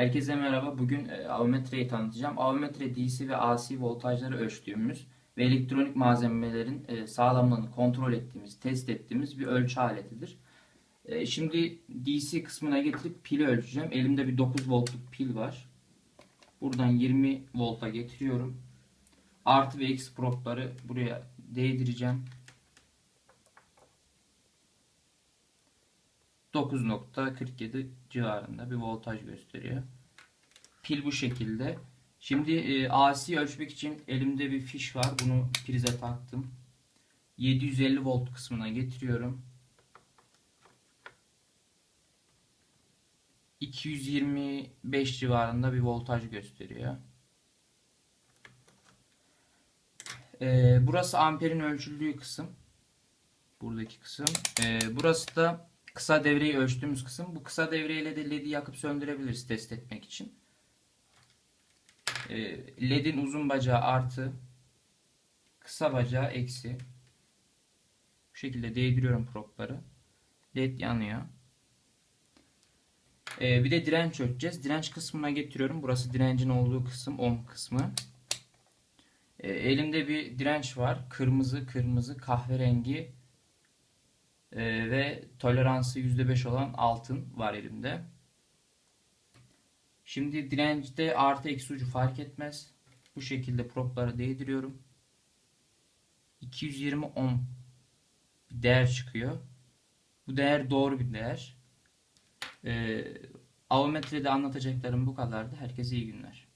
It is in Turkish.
Herkese merhaba. Bugün e, avometreyi tanıtacağım. Avometre DC ve AC voltajları ölçtüğümüz ve elektronik malzemelerin e, sağlamlığını kontrol ettiğimiz, test ettiğimiz bir ölçü aletidir. E, Şimdi DC kısmına getirip pili ölçeceğim. Elimde bir 9 voltluk pil var. Buradan 20 volta getiriyorum. Artı ve eksi propları buraya değdireceğim. 9.47 civarında bir voltaj gösteriyor. Pil bu şekilde. Şimdi e, AC ölçmek için elimde bir fiş var. Bunu prize taktım. 750 volt kısmına getiriyorum. 225 civarında bir voltaj gösteriyor. E, burası amperin ölçüldüğü kısım. Buradaki kısım. E, burası da kısa devreyi ölçtüğümüz kısım. Bu kısa devreyle de LED'i yakıp söndürebiliriz test etmek için. E, LED'in uzun bacağı artı, kısa bacağı eksi. Bu şekilde değdiriyorum propları. LED yanıyor. E, bir de direnç ölçeceğiz. Direnç kısmına getiriyorum. Burası direncin olduğu kısım, ohm kısmı. E, elimde bir direnç var. Kırmızı, kırmızı, kahverengi ee, ve toleransı %5 olan altın var elimde. Şimdi dirençte artı eksi ucu fark etmez. Bu şekilde proplara değdiriyorum. 220 ohm bir değer çıkıyor. Bu değer doğru bir değer. Ee, avometrede anlatacaklarım bu kadardı. Herkese iyi günler.